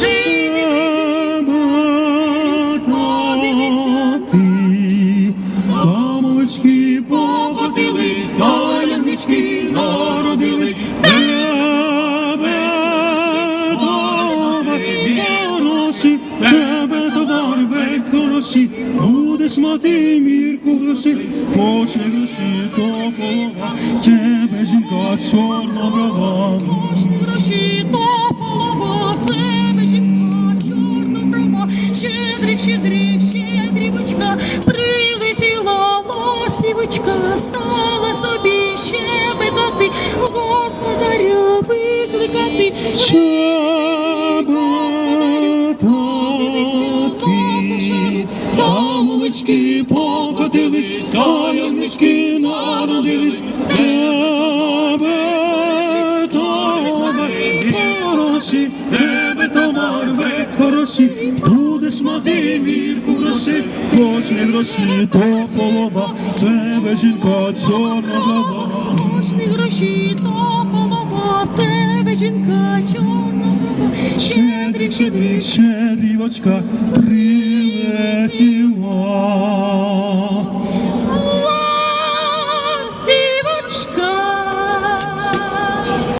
живі, живі. Подивися, Тамовички покотили, янички народили, хороший, будеш мати мірку грошей, хоче гроші, то полова, тебе жінка чорноброва. Гроші щедрик, щедрик, щедрівочка, прилетіла лосівочка, стала собі щебетати, господаря викликати. Тамовички покотили, таємнички народились, тебе товар хороший, товар будеш мати мірку грошей, хоч не гроші, то полова, тебе жінка чорноброва. Кошти гроші то полова, в тебе жінка чорноброва, Щедрі, щедрі, щедрівочка, прилетіла.